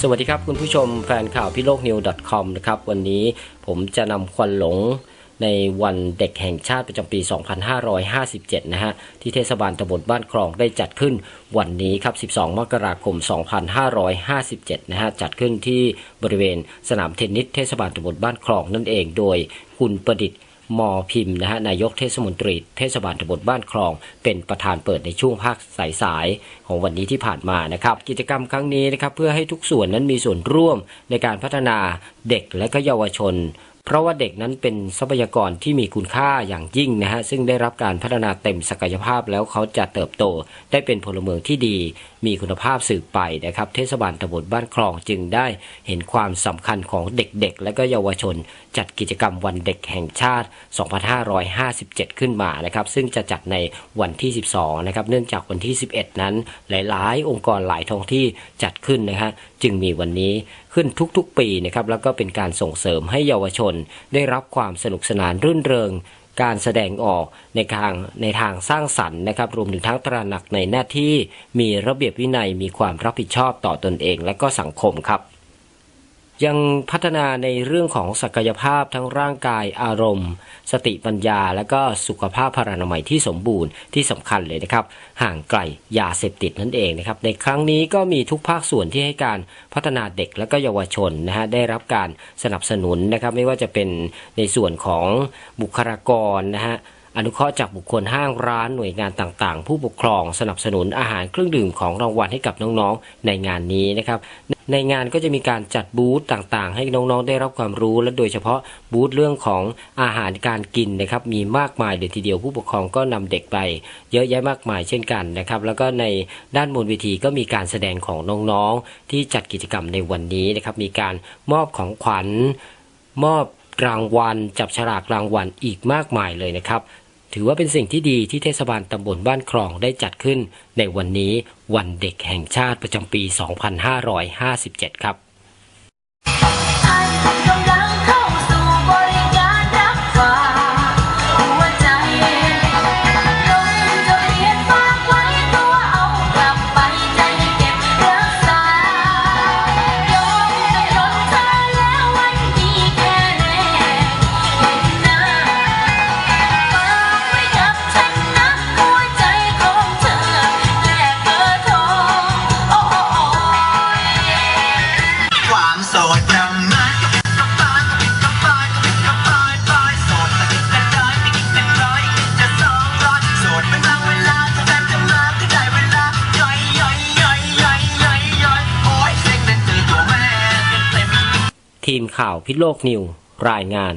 สวัสดีครับคุณผู้ชมแฟนข่าวพิโลกนิว .com นะครับวันนี้ผมจะนำควันหลงในวันเด็กแห่งชาติประจำปี 2557 นะฮะ ที่เทศบาลตำบลบ้านคลองได้จัดขึ้นวันนี้ครับ 12 มกราคม 2557 นะฮะ จัดขึ้นที่บริเวณสนามเทนนิสเทศบาลตำบลบ้านคลองนั่นเอง โดยคุณประดิษฐ์ มอพิมพ์นะฮะนายกเทศมนตรีเทศบาลตำบลบ้านคลอง เป็นประธานเปิดในช่วงภาคสายๆของวันนี้ที่ผ่านมานะครับ กิจกรรมครั้งนี้นะครับเพื่อให้ทุกส่วนนั้นมีส่วนร่วมในการพัฒนาเด็กและก็เยาวชน เพราะว่าเด็กนั้นเป็นทรัพยากรที่มีคุณค่าอย่างยิ่งนะฮะซึ่งได้รับการพัฒนาเต็มศักยภาพแล้วเขาจะเติบโต ได้เป็นพลเมืองที่ดี มีคุณภาพสืบไปนะครับ เทศบาลตำบลบ้านคลองจึงได้เห็นความสำคัญของเด็กๆ และก็เยาวชน จัดกิจกรรมวันเด็กแห่งชาติ 2557 ขึ้นมานะครับซึ่งจะจัดในวันที่ 12 นะครับ เนื่องจากวันที่ 11 นั้น หลายๆ องค์กรหลายท้องที่จัดขึ้นนะฮะจึงมีวันนี้ ขึ้นทุกๆ ปีนะครับแล้วก็เป็นการส่งเสริมให้เยาวชน ได้รับความสนุกสนานรื่นเริงการแสดงออกในทางในทางสร้างสรรค์นะครับ รวมถึงทั้งตระหนักในหน้าที่ มีระเบียบวินัยมีความรับผิดชอบต่อตนเอง และก็สังคมครับ ยังพัฒนาในเรื่องของศักยภาพทั้งร่างกายอารมณ์ สติปัญญา และก็สุขภาพพรรณนามัยที่สมบูรณ์ที่สำคัญเลยนะครับ ห่างไกลยาเสพติดนั่นเองนะครับ ในครั้งนี้ก็มีทุกภาคส่วนที่ให้การพัฒนาเด็กและก็เยาวชนนะฮะได้รับการสนับสนุนนะครับ ไม่ว่าจะเป็นในส่วนของบุคลากรนะฮะ อนุเคราะห์จากบุคคลห้างร้านหน่วยงานต่างๆ ผู้ปกครองสนับสนุนอาหารเครื่องดื่มของรางวัลให้กับน้องๆในงานนี้นะครับในงานก็จะมีการจัดบูธต่างๆ ให้น้องๆได้รับความรู้และโดยเฉพาะบูธเรื่องของอาหารการกินนะครับมีมากมายเลยวทีเดียวผู้ปกครองก็นำเด็กไป เยอะแยะมากมายเช่นกันนะครับแล้วก็ในด้านบนเวทีก็มีการแสดงของน้องๆ ที่จัดกิจกรรมในวันนี้นะครับมีการมอบของขวัญมอบรางวัล จับฉลากรางวัลอีกมากมายเลยนะครับ ถือว่าเป็นสิ่งที่ดีที่เทศบาลตำบลบ้านคลองได้จัดขึ้น ในวันนี้วันเด็กแห่งชาติประจำปี 2557 ครับ ทีมข่าวพิษโลกนิว รายงาน